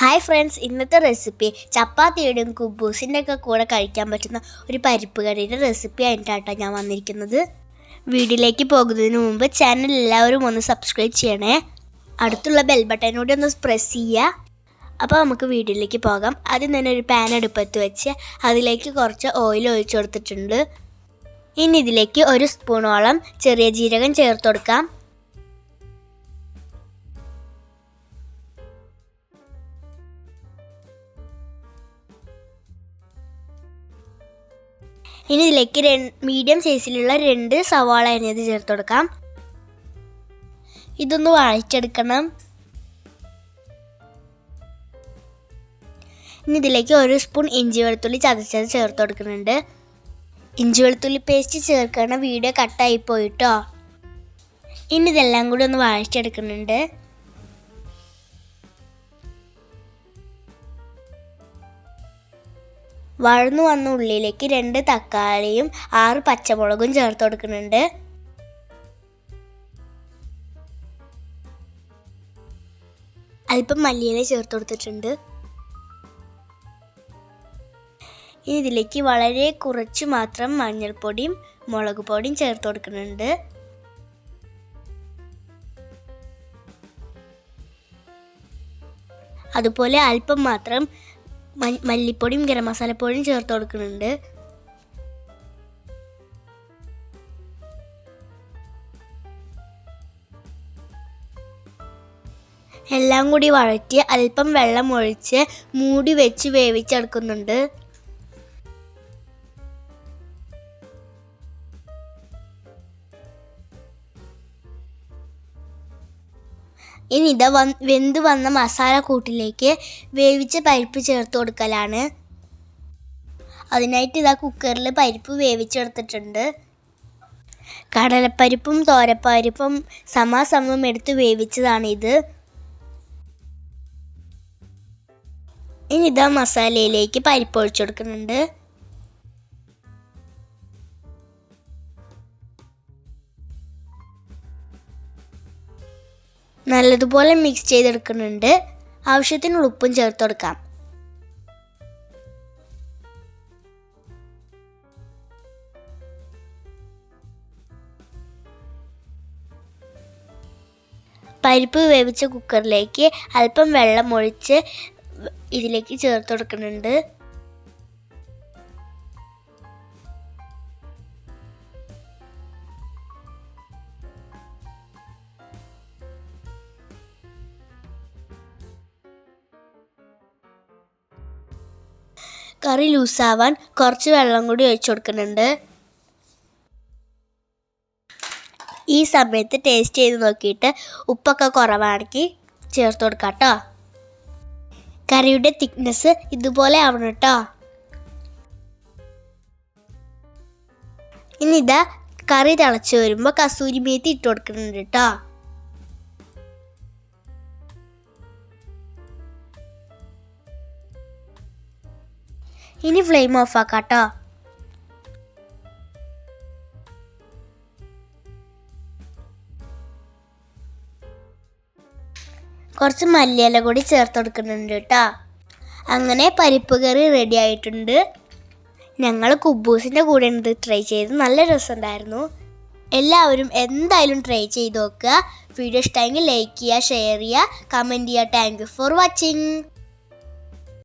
Hi friends ഇന്നത്തെ recipe ചപ്പാത്തിയുടെയും കുബൂസിന്റെ ഒക്കെ കൂടെ കഴിക്കാൻ പറ്റുന്ന ഒരു പരിപ്പ് കറിയുടെ റെസിപ്പി ആയിട്ടാട്ടോ ഞാൻ വന്നിരിക്കുന്നത്. വീഡിയോയിലേക്ക് പോകുന്നതിന് മുമ്പ് ചാനൽ എല്ലാവരും ഒന്ന് സബ്സ്ക്രൈബ് ചെയ്യണേ. അടുത്തുള്ള ബെൽ ബട്ടനോട് ഒന്ന് പ്രസ് ചെയ്യുക. അപ്പോൾ നമുക്ക് വീഡിയോയിലേക്ക് പോകാം. ആദ്യം തന്നെ ഒരു പാൻ അടുപ്പത്ത് വെച്ച് അതിലേക്ക് കുറച്ച് ഓയിൽ ഒഴിച്ചു കൊടുത്തിട്ടുണ്ട്. ഇനി ഇതിലേക്ക് ഒരു സ്പൂണോളം ചെറിയ ജീരകം ചേർത്ത് കൊടുക്കാം. ഇനി ഇതിലേക്ക് മീഡിയം സൈസിലുള്ള രണ്ട് സവാള അരിഞ്ഞത് ചേർത്ത് കൊടുക്കാം. ഇതൊന്ന് വഴച്ചെടുക്കണം ഇനി ഇതിലേക്ക് ഒരു സ്പൂൺ ഇഞ്ചി വെളുത്തുള്ളി ചതച്ചത് ചേർത്ത് കൊടുക്കുന്നുണ്ട്. ഇഞ്ചി വെളുത്തുള്ളി പേസ്റ്റ് ചേർക്കണ വീഡിയോ കട്ടായി പോയിട്ടോ. ഇനി ഇതെല്ലാം കൂടി ഒന്ന് വഴച്ചെടുക്കുന്നുണ്ട് വഴന്നു വന്ന ഉള്ളിലേക്ക് രണ്ട് തക്കാളിയും ആറ് പച്ചമുളകും ചേർത്ത് കൊടുക്കുന്നുണ്ട്. അല്പം മല്ലിയില ചേർത്ത് കൊടുത്തിട്ടുണ്ട്. ഇനി ഇതിലേക്ക് വളരെ കുറച്ച് മാത്രം മഞ്ഞൾപ്പൊടിയും മുളക് പൊടിയും ചേർത്ത് കൊടുക്കുന്നുണ്ട്. അതുപോലെ അല്പം മാത്രം മല്ലിപ്പൊടിയും ഗരം മസാലപ്പൊടിയും ചേർത്ത് കൊടുക്കുന്നുണ്ട്. എല്ലാം കൂടി വഴറ്റി അല്പം വെള്ളം ഒഴിച്ച് മൂടി വെച്ച് വേവിച്ചെടുക്കുന്നുണ്ട്. ഇനി ഇത് വെന്ത് വന്ന മസാല കൂട്ടിലേക്ക് വേവിച്ച പരിപ്പ് ചേർത്ത് കൊടുക്കലാണ്. അതിനായിട്ട് ഇതാ കുക്കറിൽ പരിപ്പ് വേവിച്ചെടുത്തിട്ടുണ്ട്. കടലപ്പരിപ്പും തോരപ്പരിപ്പും സമാസമം എടുത്ത് വേവിച്ചതാണ് ഇത്. ഇനി ഇതാ മസാലയിലേക്ക് പരിപ്പ് ഒഴിച്ചു കൊടുക്കുന്നുണ്ട് നല്ലതുപോലെ മിക്സ് ചെയ്തെടുക്കുന്നുണ്ട്. ആവശ്യത്തിന് ഉപ്പും ചേർത്ത് കൊടുക്കാം. പരിപ്പ് വേവിച്ച കുക്കറിലേക്ക് അല്പം വെള്ളം ഒഴിച്ച് ഇതിലേക്ക് ചേർത്ത് കൊടുക്കുന്നുണ്ട്. കറി ലൂസാവാൻ കുറച്ച് വെള്ളം കൂടി ഒഴിച്ചു കൊടുക്കുന്നുണ്ട്. ഈ സമയത്ത് ടേസ്റ്റ് ചെയ്ത് നോക്കിയിട്ട് ഉപ്പൊക്കെ കുറവാണെങ്കിൽ ചേർത്ത് കൊടുക്കാം കേട്ടോ കറിയുടെ തിക്നെസ് ഇതുപോലെ ആവണം കേട്ടോ ഇനി ഇതാ കറി തിളച്ച് വരുമ്പോൾ കസൂരി മേത്തി ഇട്ട് കൊടുക്കുന്നുണ്ട് കേട്ടോ ഇനി ഫ്ലെയിം ഓഫ് ആക്കാം കേട്ടോ കുറച്ച് മല്ലിയില കൂടി ചേർത്ത് കൊടുക്കുന്നുണ്ട് കേട്ടോ. അങ്ങനെ പരിപ്പ് കറി റെഡി ആയിട്ടുണ്ട്. ഞങ്ങൾ കുബൂസിന്റെ കൂടെ ഉണ്ട് ട്രൈ ചെയ്ത് നല്ല രസമുണ്ടായിരുന്നു. എല്ലാവരും എന്തായാലും ട്രൈ ചെയ്ത് നോക്കുക. വീഡിയോ ഇഷ്ടമെങ്കിൽ ലൈക്ക് ചെയ്യുക ഷെയർ ചെയ്യുക കമന്റ് ചെയ്യുക. Thank you for watching